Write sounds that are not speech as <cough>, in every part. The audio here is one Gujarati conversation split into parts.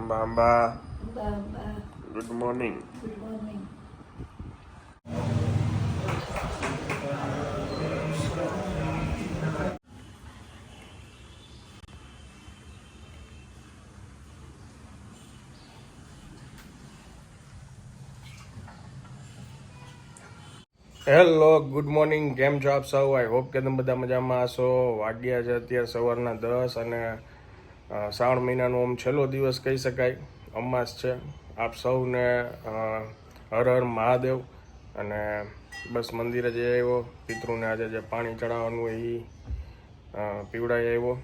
અંબા અંબા બા બા good morning good morning hello good morning કેમ છો આપ સૌ આઈ હોપ કે તમે બધા મજામાં હશો વાગ્યા છે અત્યારે સવારના દસ અને અ, શ્રાવણ મહિનાનો આમ છેલ્લો દિવસ કહી શકાય. અમાસ છે. આપ સૌને હર હર મહાદેવ. અને બસ મંદિરે જે આવ્યો. પિતૃને આજે જે પાણી ચડાવવાનું એ પીવડાઈ આવ્યો.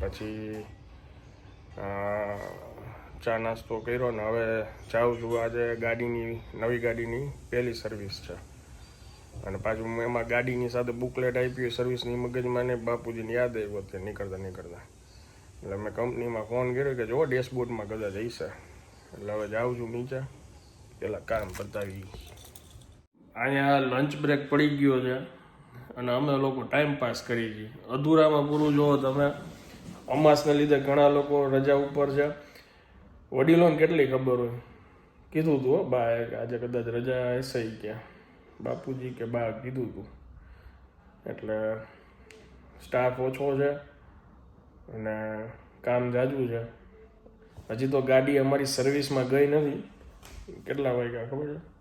પછી ચા નાસ્તો કર્યો ને હવે જાઉં છું આજે ગાડીની, નવી ગાડીની પહેલી સર્વિસ છે. અને પાછું એમાં ગાડીની સાથે બુકલેટ આપી સર્વિસની મગજમાં ને બાપુજીને યાદ આવ્યું તે નીકળતા નીકળતા. એટલે મેં કંપનીમાં ફોન કર્યો કે જો ડેશબોર્ડમાં કદાચ હશે. એટલે હવે જાઉં છું નીચે. પેલા કામ પતાવી. અહીંયા લંચ બ્રેક પડી ગયો છે અને અમે લોકો ટાઈમ પાસ કરી છીએ અધૂરામાં પૂરું જુઓ તમે. અમાસને લીધે ઘણા લોકો રજા ઉપર છે. વડીલોને કેટલી ખબર હોય? કીધું તું હો બા આજે કદાચ રજા હશે કે. બાપુજી કે બા કીધું તું. એટલે સ્ટાફ ઓછો છે. અને કામ જાજુ છે. હજી તો ગાડી અમારી સર્વિસમાં ગઈ નથી. કેટલા વાગ્યા ખબર છે?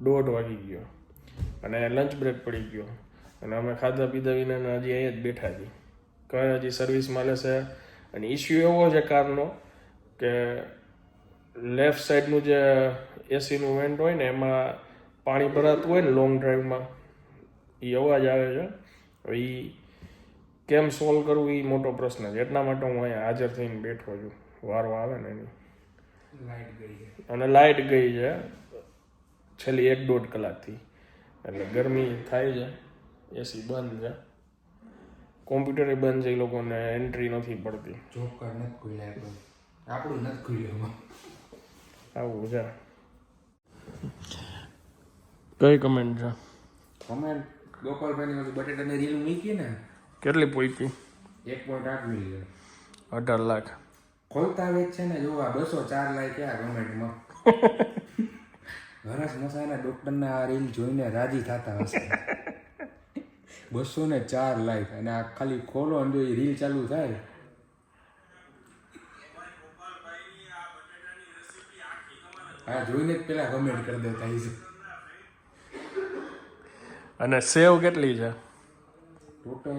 દોઢ વાગી ગયો. અને લંચ બ્રેક પડી ગયો. અને અમે ખાધા પીધા વિના હજી અહીંયા જ બેઠા છીએ. કઈ હજી સર્વિસ મળે છે અને ઇસ્યુ એવો છે કારનો કે લેફ્ટ સાઈડનું જે એસીનું વેન્ટ હોય ને, એમાં પાણી ભરાતું હોય ને લોંગ ડ્રાઈવમાં એ અવાજ આવે છે. હવે એ કેમ સોલ્વ કરવું એ મોટો પ્રશ્ન છે. એટલા માટે હું અહીંયા હાજર થઈને બેઠો છું. વારો આવે ને એની. અને લાઇટ ગઈ છે. છેલ્લી એક દોઢ કલાકથી એટલે ગરમી થાય છે. એસી બંધ છે. કોમ્પ્યુટરે બંધ છે એ લોકોને એન્ટ્રી નથી પડતી. જોબ કાર્ડ નથી ખુલ્યા આપણું નથી ખુલ્યું આવું છે. કઈ કમેન્ટ છે? કમેન્ટ ગોપાલભાઈની ઓલી બટેટાની રીલ મૂકી ને કેટલી પોઈકી એક પોઈન્ટ આઠ મિલિયન અઢાર લાખ. ખોલતા વેચ છે ને જોવા બસો ચાર લાખ ક્યાં કમેન્ટમાં હરસ મસાના ડૉક્ટરના આ રીલ જોઈને રાજી થતા હશે. બસો ને ચાર લાખ અને આ ખાલી ખોલો અને જો એ રીલ ચાલુ થાય. હા જોઈને જ પેલા કમેન્ટ કરી દેતા હશે. અને સેવ કેટલી છે? ટોટલ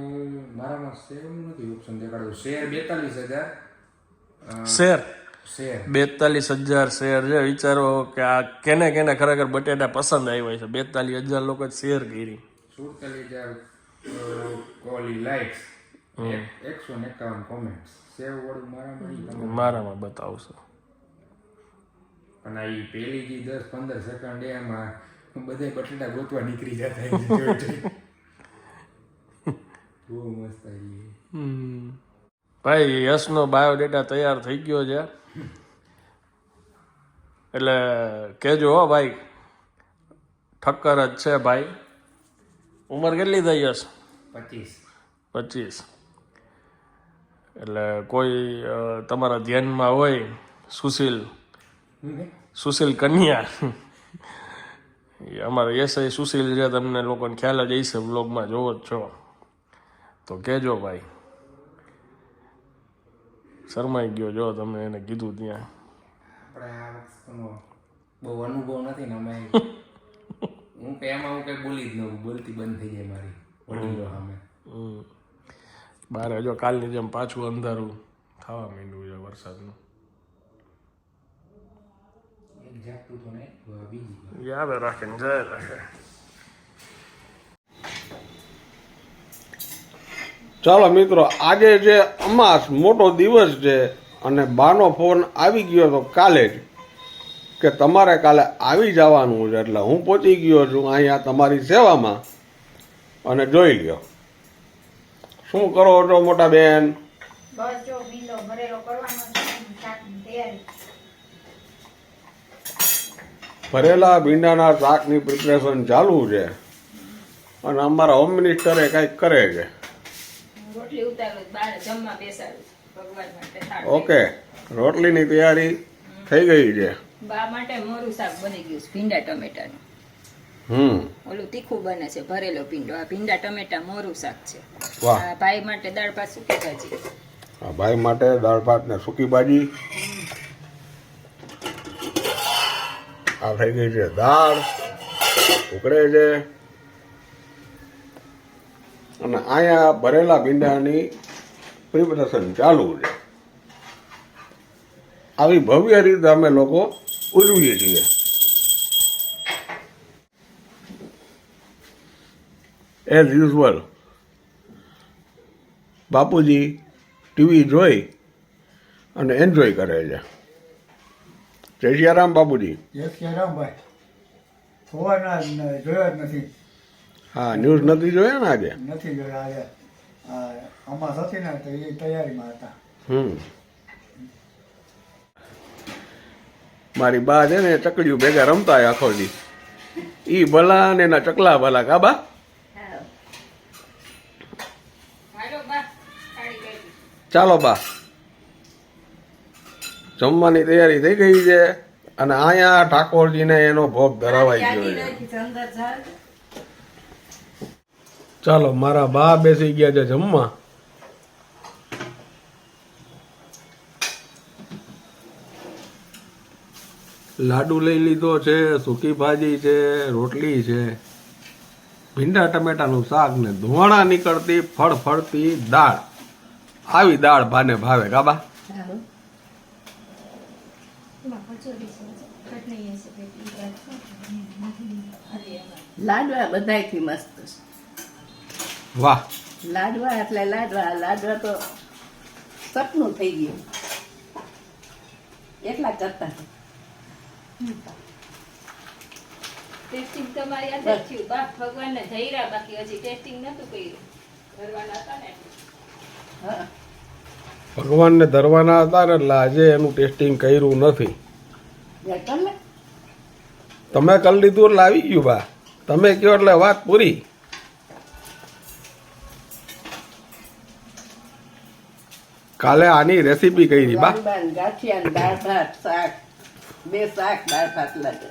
મારામાં સેવ નથી ઓપ્શન દેખાડ્યું. શેર બેતાલીસ હજાર શેર? શેર. બેતાલીસ હજાર શેર છે. વિચારો કે આ કેને કેને ખરેખર બટેટા પસંદ આવ્યા છે. બેતાલીસ હજાર લોકો શેર કરી. સુડતાલીસ હજાર કોલી લાઇક્સ એકસો ને એકાવન કોમેન્ટ સેવ વાળું મારામાં મારામાં બતાવશો. પણ આ પેલી જે દસ પંદર સેકન્ડ એમાં બધે બટેટા ગોતવા નીકળી જતા. બહુ મસ્ત આવી ભાઈ યશનો બાયોડેટા તૈયાર થઈ ગયો છે. એટલે કહેજો હો ભાઈ. ઠક્કર જ છે ભાઈ. ઉંમર કેટલી થઈ યશ? પચીસ. પચીસ. એટલે કોઈ તમારા ધ્યાનમાં હોય સુશીલ સુશીલ કન્યા. અમારા આઈ સુશીલ છે તમને લોકોને ખ્યાલ જ હશે બ્લોગમાં જોવો જ છો. તો કહેજો ભાઈ. શરમાઈ ગયો જો તમે એને કીધું ત્યાં. બહુ અનુભવ નથી ને અમે <laughs> હું કે એમાં હું કઈ બોલી જ ન બોલતી બંધ થઈ જાય મારી વડીલો સામે. બાર જો કાલની જેમ પાછું અંધારું થવા માંડ્યું છે વરસાદનું. રાખે ને જય રાખે ચાલો મિત્રો આજે જે અમાસ મોટો દિવસ છે અને બાનો ફોન આવી ગયો તો કાલે જ કે તમારે કાલે આવી જવાનું છે એટલે હું પહોંચી ગયો છું અહીંયા તમારી સેવામાં. અને જોઈ લ્યો. શું કરો છો મોટા બેન? બસ જો બીલો ભરેલો કરવાનો છે શાકની તૈયારી ભરેલા ભીંડાના શાકની પ્રિપરેશન ચાલુ છે. અને અમારા હોમ મિનિસ્ટરે કંઈક કરે છે. ઓકે રોટલીની તૈયારી થઈ ગઈ છે. બા માટે મોરું શાક બની ગયું છે ભીંડા ટમેટાનું. હમ. ઓલું તીખું બને છે ભરેલો ભીંડો. આ ભીંડા ટમેટા મોરું શાક છે. વાહ. આ ભાઈ માટે દાળ ભાત સૂકી ભાજી. ભાઈ માટે દાળ ભાત ને સુકી ભાજી. આ થઈ ગઈ છે દાળ, ઉકળે છે. અને અહીંયા ભરેલા ભીંડાની પ્રિપરેશન ચાલુ છે. આવી ભવ્ય રીતે અમે લોકો ઉજવીએ છીએ. એઝ યુઝવલ બાપુજી ટીવી જોઈ અને એન્જોય કરે છે. જય સિયારામ બાબુજી જય સિયારામભાઈ. જોવાના જોયા જ નથી. હા ન્યૂઝ નથી જોયા ને આજે? નથી જોયા આજે. અમાસ હતી ને તો એ તૈયારીમાં હતા. હમ. મારી બા છે ને ચકડીયું ભેગા રમતા હોય આખો દી. ઈ ભલા ને એના ચકલા ભલા કાબા બા? ચાલો બા. જમવાની તૈયારી થઈ ગઈ છે અને અહીંયા ઠાકોરજીને એનો ભોગ ધરાવાઈ ગયો છે. ચાલો મારા બા બેસી ગયા છે જમવા. લાડુ લઈ લીધો છે સૂકી ભાજી છે રોટલી છે. ભીંડા ટમેટાનું શાક ને ધોવાણા નીકળતી ફળ ફળતી દાળ. આવી દાળ ભાને ભાવે કાબા લાડવા બધાયથી મસ્ત છે. વાહ. લાડવા એટલે લાડવા લાડવા તો સપનું થઈ ગયું. એટલા કરતા ટેસ્ટિંગ તમારી યાદ જ થયું. ભગવાન ભગવાનને જઈરા બાકી હજી ટેસ્ટિંગ નતું કર્યું. ભરવાના હતા ને. હા. ભગવાનને ધરવાના હતા ને એટલે આજે એનું ટેસ્ટિંગ કર્યું નથી. તમે? કરી લીધું એટલે આવી ગયું બા. તમે કહો એટલે વાત પૂરી. કાલે આની રેસીપી કરી બા. ગાંઠિયા દાળ ભાત શાક. બે શાક દાળ ભાત લાગે.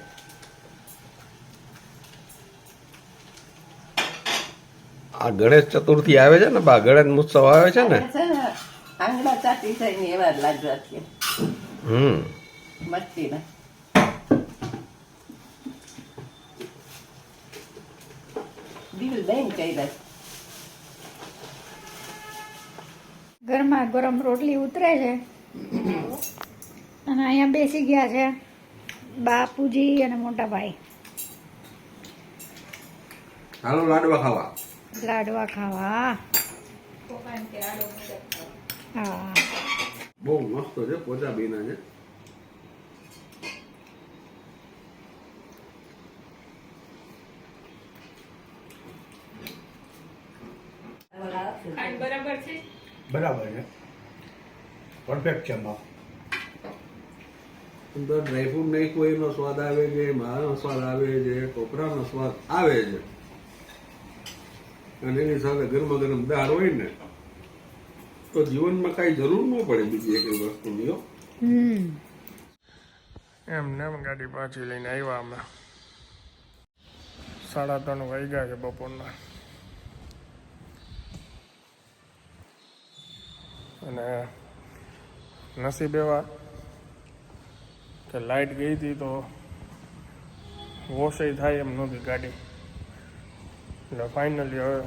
આ ગણેશ ચતુર્થી આવે છે ને બા ગણેશ ઉત્સવ આવે છે ને? આંગળા ચાટી થાય ને એવા લાગવા છે. હમ. મસ્તી ના દિલ દઈને કર્યા ઘરમાં ગરમ રોટલી ઉતરે છે. અને અહીંયા બેસી ગયા છે બાપુજી અને મોટા ભાઈ. હાલો લાડવા ખાવા. લાડવા ખાવા. હા. બહુ મસ્ત છે પોતા બીના છે ખાંડ બરાબર છે બરાબર છે. પરફેક્ટ છે માં અંદર ડ્રાયફ્રૂટ નહીં કોઈનો સ્વાદ આવે છે મારાનો સ્વાદ આવે છે કોપરાનો સ્વાદ આવે છે. અને એની સાથે ગરમા ગરમ દાળ હોય ને તો જીવનમાં કાંઈ જરૂર ન પડે બીજી એક વસ્તુની હો. હમ. એમ ને એમ ગાડી પાછી લઈને આવ્યા અમે. સાડા ત્રણ વાગ્યા છે બપોરના. અને નસીબ એવા કે લાઇટ ગઈ હતી તો વોશય થાય એમ નહોતી ગાડી. એટલે ફાઇનલી હવે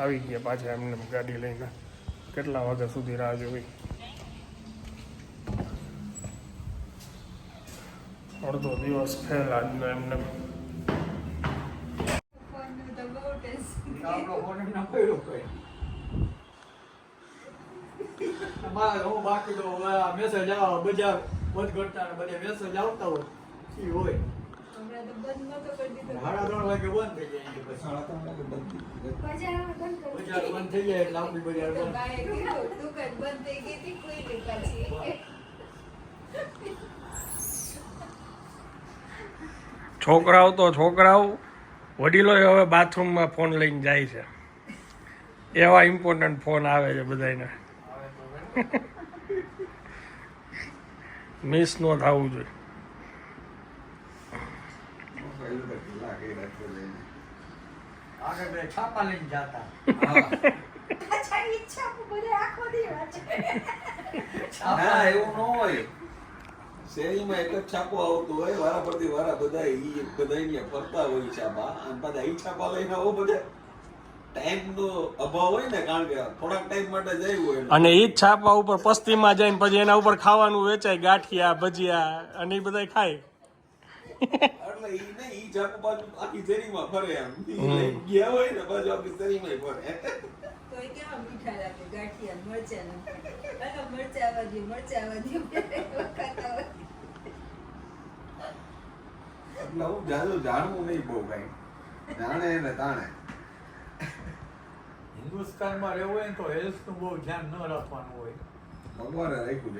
આવી ગયા પાછા એમને એમ ગાડી લઈને. કેટલા વાગ્યા સુધી રાહ જોવી? અડધો દિવસ ફેલ એમને આપણો ફોન ના પડ્યો કોઈ અમારે દો હવે આ મેસેજ આવે બજાર બંધ કરતા ને બધે મેસેજ આવતા હોય ઈ હોય. સાડા ત્રણ વાગે બંધ થઈ જાય પછી. સાડા ત્રણ વાગે બંધ થઈ જાય. બજાર બંધ થઈ જાય એટલે આપણી બજાર બંધ. થઈ ગઈ કોઈ પાછી. છોકરાઓ તો છોકરાઓ વડીલો હવે બાથરૂમમાં ફોન લઈને જાય છે. એવા ઇમ્પોર્ટન્ટ ફોન આવે છે બધાને મિસ ન થવું જોઈએ આગળ બે છાપા લઈને જાતા. ના એવું ન હોય. શેરીમાં એક જ છાપો આવતો હોય વારા પરથી વારા બધા બધા ફરતા હોય છાપા. અને બધા ઈ છાપા લઈને આવો બધા. અને એ જ છાપા ઉપર પસ્તીમાં જઈને પછી એના ઉપર ખાવાનું વેચાય ગાંઠિયા ભજીયા અને એ બધા ખાય જાણવું નહીં બહુ કઈ. જાણે ને તાણે. હિન્દુસ્તાનમાં રહેવું હોય ને તો હેલ્થનું બહુ ધ્યાન ન રાખવાનું હોય. ભગવાને રાખ્યું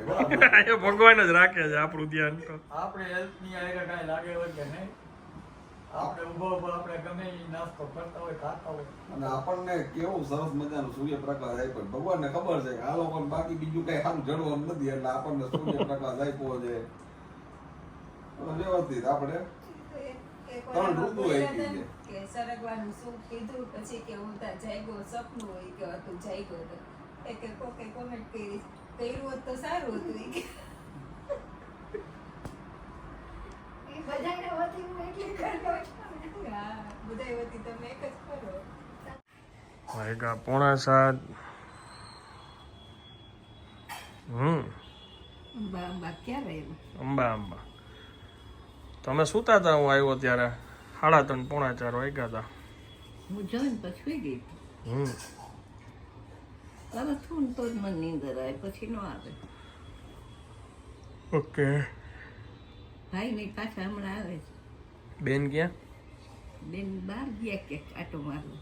છે <laughs> એ ભગવાન જ રાખે છે આપણું ધ્યાન તો. આપણે હેલ્થની આગે કાંઈ લાગે હોય કે નહીં? આપણે ઊભા ઊભા આપણે ગમે એ નાસ્તો કરતા હોય ખાતા હોય. અને આપણને કેવું સરસ મજાનું સૂર્યપ્રકાશ આપ્યો ભગવાનને ખબર છે કે આ લોકોને બાકી બીજું કઈ સારું જડવાનું નથી એટલે આપણને સૂર્યપ્રકાશ આપ્યો છે. એટલે વ્યવસ્થિત આપણે. ત્રણ ઋતુ આવી ગઈ કે સરગવાનું શું કીધું પછી કે હું તા જાગ્યો સપનું હોય કે હતું જાગ્યો તો એ કે કોકે કોમેન્ટ કરી. કર્યું હોત તો સારું હતું ઈ કે. હા બધાય વતી તમે એક જ કરો. વાયગા પોણા સાત. હમ. અંબા અંબા ક્યારે રહ્યું અંબા. અંબા અમે સુતા હતા હું આવ્યો ત્યારે સાડા ત્રણ પોણા ચાર વાગ્યા હતા હું જોઈને પછી ગઈ. હમ. તરત હું તો જ મને નીંદર આવે પછી ન આવે. ઓકે. ભાઈ નહીં પાછા હમણાં આવે છે. બેન ક્યાં? બેન બહાર ગયા કે આટો મારવા.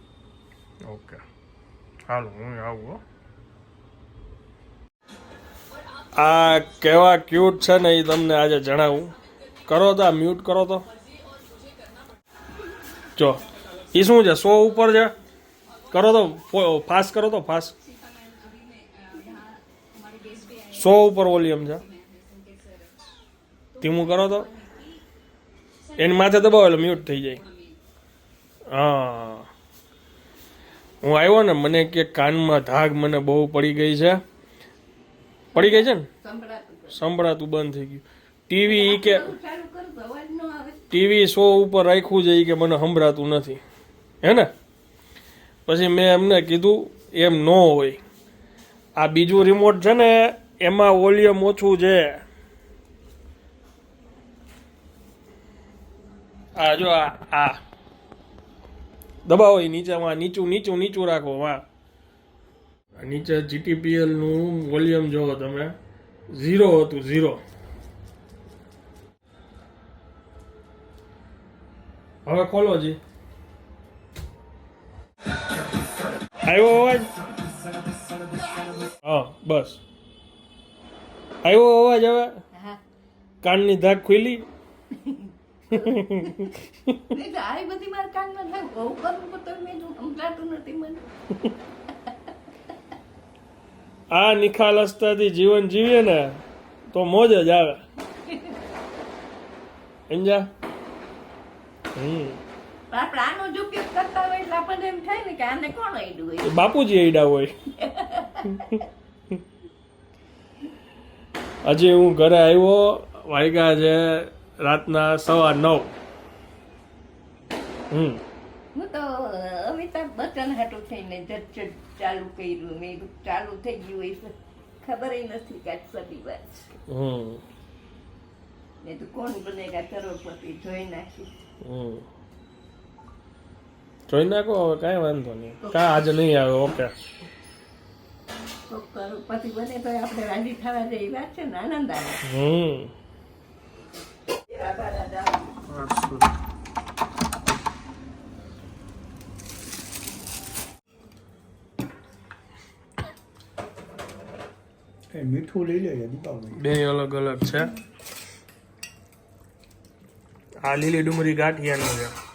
ઓકે. હાલો હું આવું હો. આ કેવા ક્યુટ છે ને એ તમને આજે જણાવું. કરો તો મ્યુટ કરો તો. જો એ શું છે? સો ઉપર છે? કરો તો ફાસ્ટ કરો તો ફાસ્ટ સો ઉપર વોલ્યુમ છે. ધીમું કરો તો. એની માથે દબાવો એટલે મ્યુટ થઈ જાય. હા. હું આવ્યો ને મને કે કાનમાં ધાગ મને બહુ પડી ગઈ છે. પડી ગઈ છે ને? સંભળાતું. સંભળાતું બંધ થઈ ગયું. ટીવી કે ટીવી શો ઉપર રાખ્યું છે કે મને સંભળાતું નથી. હે ને? પછી મેં એમને કીધું એમ ન હોય. આ બીજું રિમોટ છે ને એમાં વોલ્યુમ ઓછું છે. આ જો આ આ. દબાવો નીચેમાં નીચું નીચું નીચું રાખો વાહ. નીચે જીટીપીએલનું વોલ્યુમ જોવો તમે. ઝીરો હતું ઝીરો હવે ખોલો જી. આવ્યો અવાજ? હા બસ. આવ્યો અવાજ હવે? કાનની ધાક ખુલી આ બધી મારા કાનમાં થાય બહુ કરવું તો મેં સંભળાતું નથી મને. આ નિખાલસતાથી જીવન જીવીએ ને તો મોજ જ આવે. સમજ્યા? આપણે આનો જ ઉપયોગ કરતા હોય એટલે આપણને એમ થાય ને કે આને કોણ આઈડું હોય? બાપુજી એડા હોય. હજી હું ઘરે આવ્યો વાગ્યા છે રાતના સવા નવ. હમ. હું તો અમિતાભ બચ્ચન હાટું થઈને ઝટઝટ ચાલુ કર્યું મેં ચાલુ થઈ ગયું હોય ખબર નથી કે આજ સદી વાત હમ. મેં તો કોણ બનેગા કરોડપતિ જોઈ નાખી. હમ. જોઈ નાખો હવે કાંઈ વાંધો નહીં. કા આજે નહીં આવે ઓકે. તો કરોડપતિ બને તો આપણે રાજી થવા જેવી વાત છે ને આનંદ આવે. હમ. મીઠું લઈ લે બે અલગ અલગ છે. આ લીલી ડુંગળી ગાંઠિયાનું છે.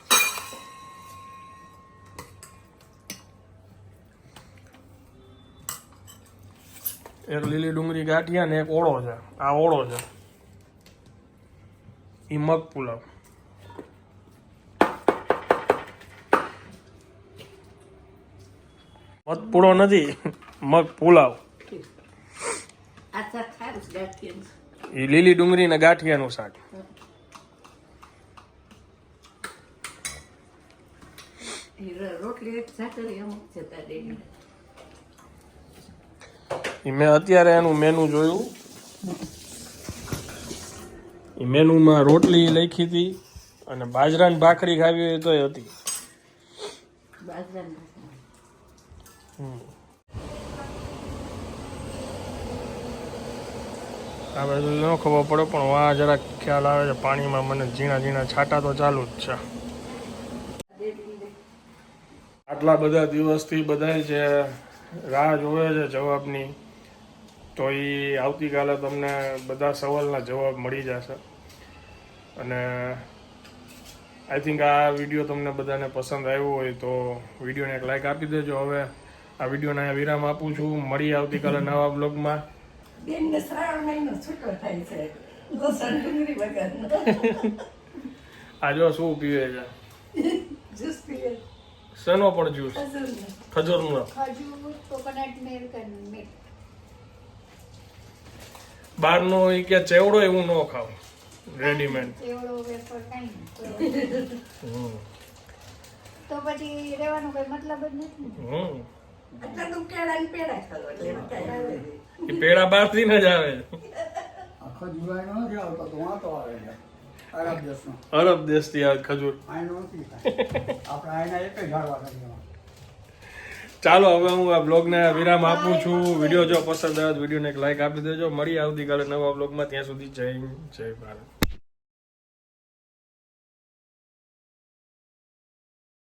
એક લીલી ડુંગળી ગાંઠિયા ને એક ઓળો છે. આ ઓળો છે. એ મગ પુલાવ. મગ પૂળો નથી મગ પુલાવ. એ લીલી ડુંગળી ને ગાંઠિયાનું. શાક એ રો- રોટલી અમુક ડેલી મેં અત્યારે એનું મેનુ જોયું. એ મેનુમાં રોટલી લખી હતી અને બાજરાની ભાખરી ખાવી હોય તોય હતી. આ ન ખબર પડે પણ વાં જરાક ખ્યાલ આવે છે પાણીમાં મને ઝીણા ઝીણા છાંટા તો ચાલુ જ છે. આટલા બધા દિવસથી બધાય જે રાહ જોવે છે જવાબની તો એ આવતીકાલે તમને બધા સવાલના જવાબ મળી જશે. અને આઈ થિંક આ વીડિયો તમને બધાને પસંદ આવ્યો હોય તો વિડીયોને એક લાઈક આપી દેજો હવે. આ વિડીયોને અહીંયા વિરામ આપું છું. મળી આવતીકાલે નવા બ્લોગમાં બેનને શ્રાવણ મહિનો છૂટો થાય છે. ડુંગળી <laughs> આ જો શું પીવે છે? જ્યુસ પીએ શેનો પણ જ્યુસ? ખજૂરનો. ખજૂર કોકોનટ મિલ્ક અને મિલ્ક બહારનો એ કે ચેવડો એવું ન ખાવ. રેડીમેડ એવડો વેફર કાંઈ તો પછી રહેવાનો કોઈ મતલબ જ નથી હમ. ને પેડા ખાવા થી એમાં જ આવે નહીં. જુલાઈ નો ને જ આખો આવતો તો વાંધો આવે છે. અરબ દેશનો. આ ખજૂર. ચાલો હવે હું આ બ્લોગને વિરામ આપું છું. વીડિયો જો પસંદ આવે તો વિડીયોને એક લાઈક આપી દેજો. મળી આવતીકાલે નવા બ્લોગમાં. ત્યાં સુધી જય જય ભારત.